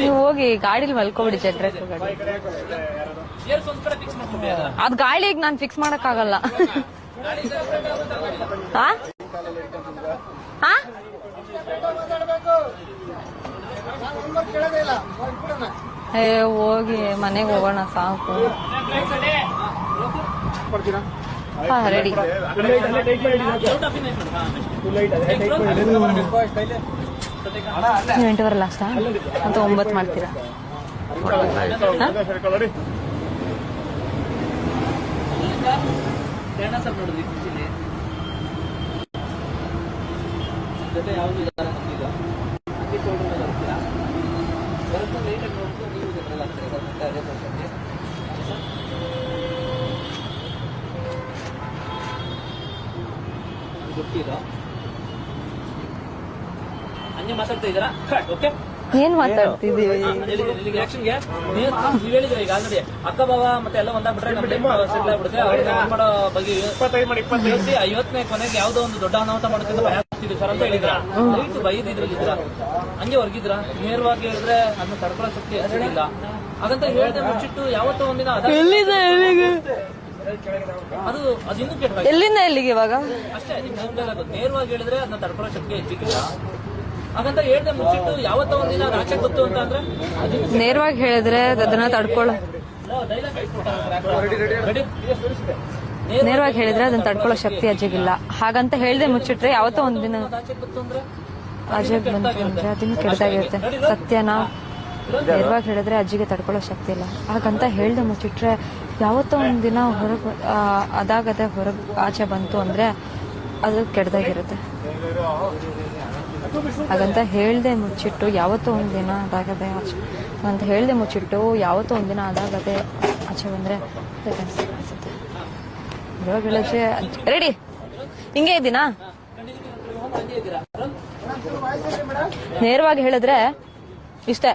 ನೀವು ಹೋಗಿ ಗಾಡಿಲಿ ಮಲ್ಕೊಬಿಡಿ ಜಟ್ರೆ ಅದ್ ಗಾಳಿಗೆ ನಾನ್ ಫಿಕ್ಸ್ ಮಾಡಕ್ ಆಗಲ್ಲ ಹಾ ಹಾ ಏ ಹೋಗಿ ಮನೆಗೆ ಹೋಗೋಣ ಸಾಕು. ಹಾ ರೆಡಿ ನೀವು ಎಂಟೂವರೆ ಲಾಸ್ಟಾ ಅಂತ ಒಂಬತ್ತು ಮಾಡ್ತೀರಾ ಹಾ? ಹಂಗೆ ಮಾತಾಡ್ತಾ ಇದ್ದೀರಾ? ಓಕೆ ಏನ್ ಮಾತಾಡ್ತಿದೀವಿ ಆಕ್ಷನ್ಗೆ ನೀವ್ ಹೇಳಿದ್ರೆ ಈಗ ಆಲ್ರೆಡಿ ಅಕ್ಕ ಬಾವ ಮತ್ತೆ ಎಲ್ಲ ಒಂದಾಗ್ಬಿಟ್ರೆ ನಮ್ಮ ಟೈಮ್ ಸೆಟ್ಲ್ ಆಗ್ಬಿಡುತ್ತೆ. ಅವ್ರಿಗೆ ಏನ್ ಮಾಡೋ ಬಗ್ಗೆ ಯೋಚಿಸಿ ಐವತ್ತನೇ ಕೊನೆಗೆ ಯಾವ್ದೋ ಒಂದು ದೊಡ್ಡ ಅನಾಹುತ ಮಾಡುತ್ತೆ ಭಯ ಆಗ್ತಿದೆ ಸರ್ ಅಂತ ಹೇಳಿದ್ರ ಹಂಗೆ ಹೊರಗಿದ್ರ ನೇರವಾಗಿ ಹೇಳಿದ್ರೆ ಅದನ್ನ ತಡ್ಕೊಳ್ಳೋ ಶಕ್ತಿ ಹಾಗಂತ ಹೇಳ್ದೆ ಮುಚ್ಚಿಟ್ಟು ಯಾವತ್ತೋ ಒಂದಿನ ಅದ ಎಲ್ಲಿಂದ ಎಲ್ಲಿಗೆ? ಅದು ಅದು ಇನ್ನೂ ಕೆಟ್ಟ ಎಲ್ಲಿಂದ ಎಲ್ಲಿಗೆ ಇವಾಗ? ಅಷ್ಟೇ ನೇರವಾಗಿ ಹೇಳಿದ್ರೆ ಅದನ್ನ ತಡ್ಕೊಳ್ಳೋ ಶಕ್ತಿ ಹೆಚ್ಚಿಗಿಲ್ಲ ಹಾಗಂತ ಹೇಳ್ದೆ ಮುಚ್ಚಿಟ್ಟು ಯಾವತ್ತೋ ಒಂದಿನ ಅದು ಆಚೆ ಗೊತ್ತು ಅಂತ ಅಂದ್ರೆ ಅದು ನೇರವಾಗಿ ಹೇಳಿದ್ರೆ ಅದನ್ನ ತಡ್ಕೊಳ್ಳೋ. ನೇರವಾಗಿ ಹೇಳಿದ್ರೆ ಅದನ್ನ ತಡ್ಕೊಳ್ಳೋ ಶಕ್ತಿ ಅಜ್ಜಿಗಿಲ್ಲ. ಹಾಗಂತ ಹೇಳ್ದೆ ಮುಚ್ಚಿಟ್ರೆ ಯಾವತ್ತೋ ಒಂದಿನ ಅಜ್ಜಿಗೆ ಬಂತು ಅಂದ್ರೆ ಅದನ್ನ ಕೆಡ್ದಾಗಿರುತ್ತೆ ಸತ್ಯನ? ನೇರವಾಗಿ ಹೇಳಿದ್ರೆ ಅಜ್ಜಿಗೆ ತಡ್ಕೊಳ್ಳೋ ಶಕ್ತಿ ಇಲ್ಲ. ಹಾಗಂತ ಹೇಳ್ದೆ ಮುಚ್ಚಿಟ್ರೆ ಯಾವತ್ತೋ ಒಂದಿನ ಹೊರಗೆ ಅದಾಗದೆ ಹೊರಗೆ ಆಚೆ ಬಂತು ಅಂದ್ರೆ ಅದು ಕೆಡ್ದಾಗಿರುತ್ತೆ ಹಾಗಂತ ಹೇಳ್ದೆ ಮುಚ್ಚಿಟ್ಟು ಯಾವತ್ತೋ ಒಂದಿನ ಅದಾಗದೆ ಆಚೆ ಅಂತ ಹೇಳ್ದೆ ಮುಚ್ಚಿಟ್ಟು ಯಾವತ್ತೋ ಒಂದಿನ ಅದಾಗದೆ ಆಚೆ ಬಂದ್ರೆ ಅನ್ಸುತ್ತೆ. ರೆಡಿ? ಹಿಂಗೆ ಇದ್ದೀನಾ? ನೇರವಾಗಿ ಹೇಳಿದ್ರೆ ಇಷ್ಟೇ.